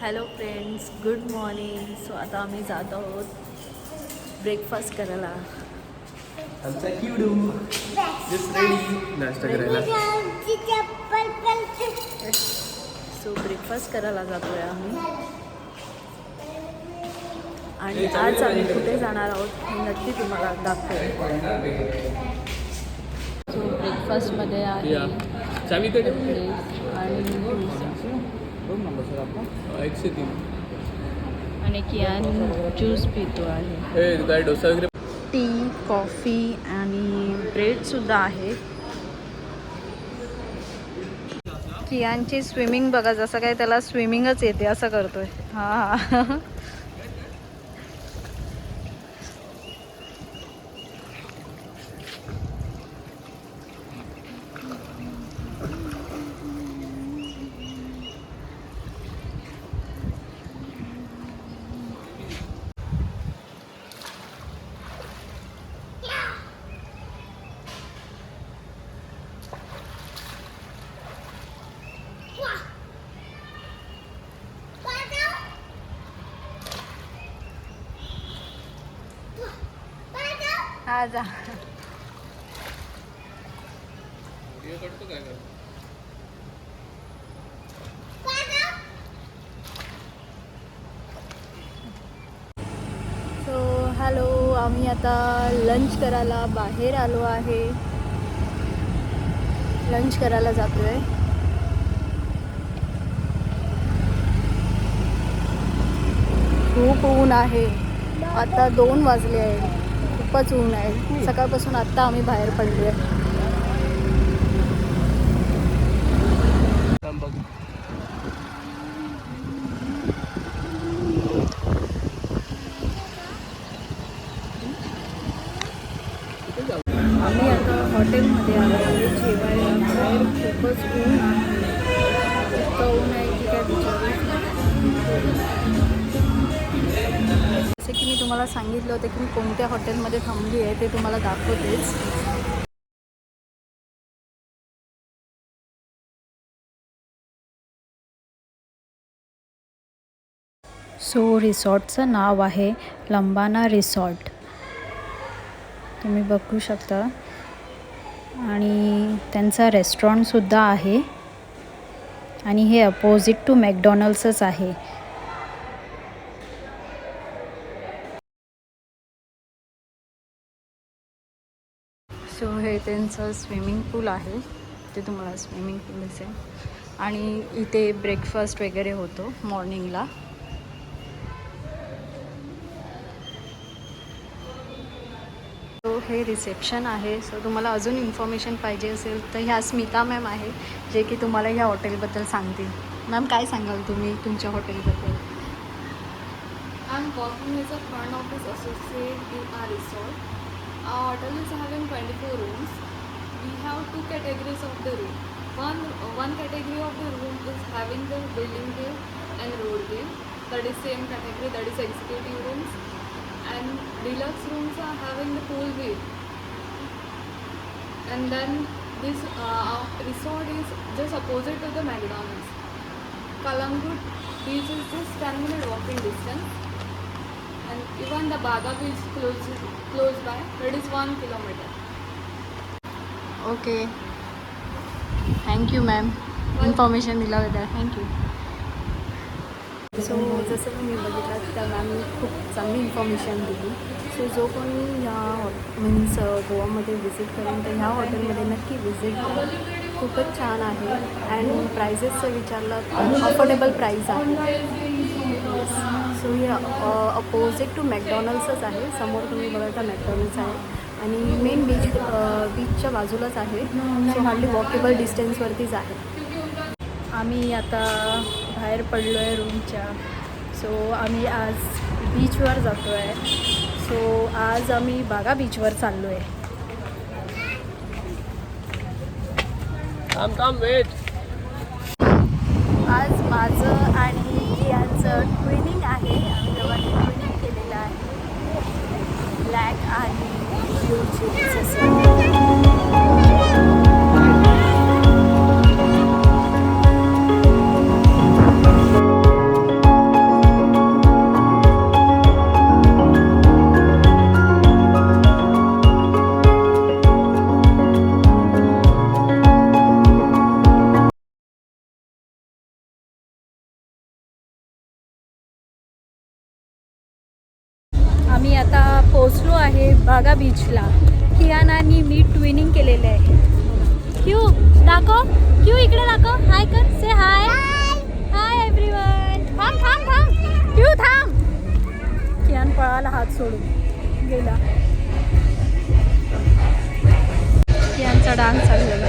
Hello friends good morning so आता आम्ही जात आहोत ब्रेकफास्ट करायला. आमचा नाश्ता सो ब्रेकफास्ट करायला. जातो आहे आम्ही. आणि आज आम्ही कुठे जाणार आहोत हे नक्की तुम्हाला दाखवेल सो ब्रेकफास्टमध्ये आहे आणि दोन नंबर सर आपण एकशे तीन. आणि कियान ज्यूस पितो आहे. हे काय डोसा वगैरे? टी कॉफी आणि ब्रेडसुद्धा आहे. कियांची स्विमिंग बघा जसं काय त्याला स्विमिंगच येते असं करतोय. हा. जा सो हॅलो आम्ही आता लंच करायला बाहेर आलो आहे. लंच करायला जातोय. खूप ऊन आहे. आता दोन वाजले आहे खूपच ऊन आहे. सकाळपासून आत्ता आम्ही बाहेर पडलो आहे आम्ही आता हॉटेलमध्ये आलो आहे जेवायला बाहेर खूपच ऊन आहे. सांगितलं होतं की मी कोणत्या हॉटेलमध्ये थांबली आहे ते तुम्हाला दाखवतेच. सो रिसॉर्टचं नाव आहे लंबाना रिसॉर्ट. तुम्ही बघू शकता. आणि त्यांचा रेस्टॉरंटसुद्धा आहे. आणि हे अपोजिट टू मॅकडॉनल्ड्सच आहे. त्यांचं स्विमिंग पूल आहे ते तुम्हाला स्विमिंग पूल दिसेल. आणि इथे ब्रेकफास्ट वगैरे होतो मॉर्निंगला सो हे रिसेप्शन आहे सो तुम्हाला अजून इन्फॉर्मेशन पाहिजे असेल तर ह्या स्मिता मॅम आहे जे की तुम्हाला ह्या हॉटेलबद्दल सांगतील. मॅम काय सांगाल तुम्ही तुमच्या हॉटेलबद्दल I am working as a front office associate in our resort Our hotel is having 24 rooms. We have two categories of the room. One one category of the room is having the building view and road view. That is same category. That is executive rooms. And deluxe rooms are having the pool view. And then this uh, resort is just opposite to the McDonald's. Kalangut beach is just 10 minute walking distance and even the Baga beach close close by that is one kilometer. Okay thank you ma'am information दिल्याबद्दल thank you so जसं तुम्ही बघितलं त्या मॅमनी खूप चांगली information दिली. So जो कोणी ह्या मीन्स गोवामध्ये व्हिजिट करेन तर ह्या हॉटेलमध्ये नक्की व्हिजिट करा. खूपच छान आहे. अँड प्रायझेसचं विचारलं तर अफोर्डेबल प्राईस आहे. सो हे अपोजिट टू मॅकडॉनल्ड्सच आहे. समोर तुम्ही बघा तर मॅकडॉनल्ड्स आहे. आणि मेन बीच बीचच्या बाजूलाच आहे. सो हार्डली वॉकेबल डिस्टन्सवरतीच आहे. आम्ही आता बाहेर पडलो आहे रूमच्या सो आम्ही आज बीचवर जातो आहे सो आज आम्ही बागा बीचवर चाललो आहे बीचला कियान आणि मी ट्विनिंग केलेले आहे. क्यू दाखव. क्यू इकडे दाखव. हाय कर. से हाय हाय एव्हरीवन थांब थांब थांब. क्यू थांब. कियान पळाला हात सोडून. गेला. कियानचा डान्स चाललेला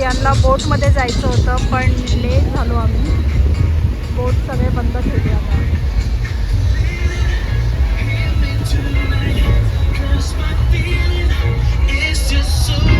यांना बोटमध्ये जायचं होतं पण लेट झालो आम्ही. बोट सगळे बंद केले आता. It's just so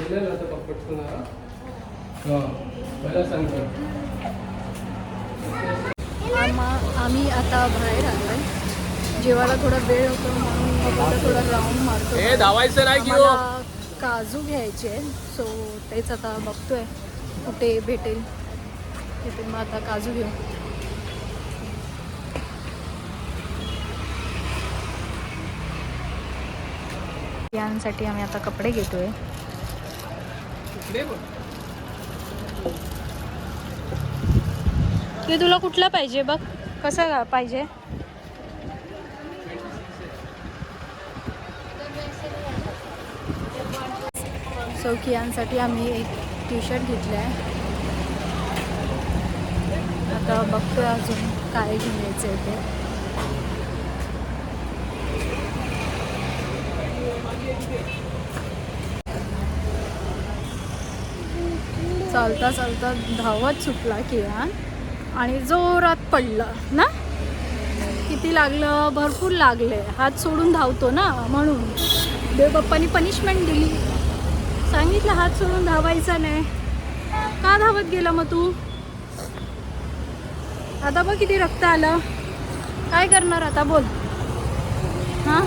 हा हा मला सांगतो आम्हा आम्ही आता बाहेर आलो जेवायला थोडा वेळ होतो म्हणून थोडा राऊंड मारतो. हे धावायचं नाही की हो? काजू घ्यायचे सो तेच आता बघतोय कुठे भेटेल. तिथे मग आता काजू घेऊ. यांसाठी आम्ही आता कपडे घेतोय. ते तुला कुठला पाहिजे बघ? कसा पाहिजे? सौखियांसाठी आम्ही एक टी शर्ट घेतलं आहे आता बघतोय अजून काय घेण्याचं आहे ते. चालता चालता धावत सुटला किरण आणि जोरात पडलं ना? किती लागलं? भरपूर लागले. हात सोडून धावतो ना? म्हणून. देवबाप्पानी पनिशमेंट दिली. सांगितलं हात सोडून धावायचा नाही. का धावत गेला मग तू? आता बघ किती रक्त आलं. काय करणार आता? बोल. हां?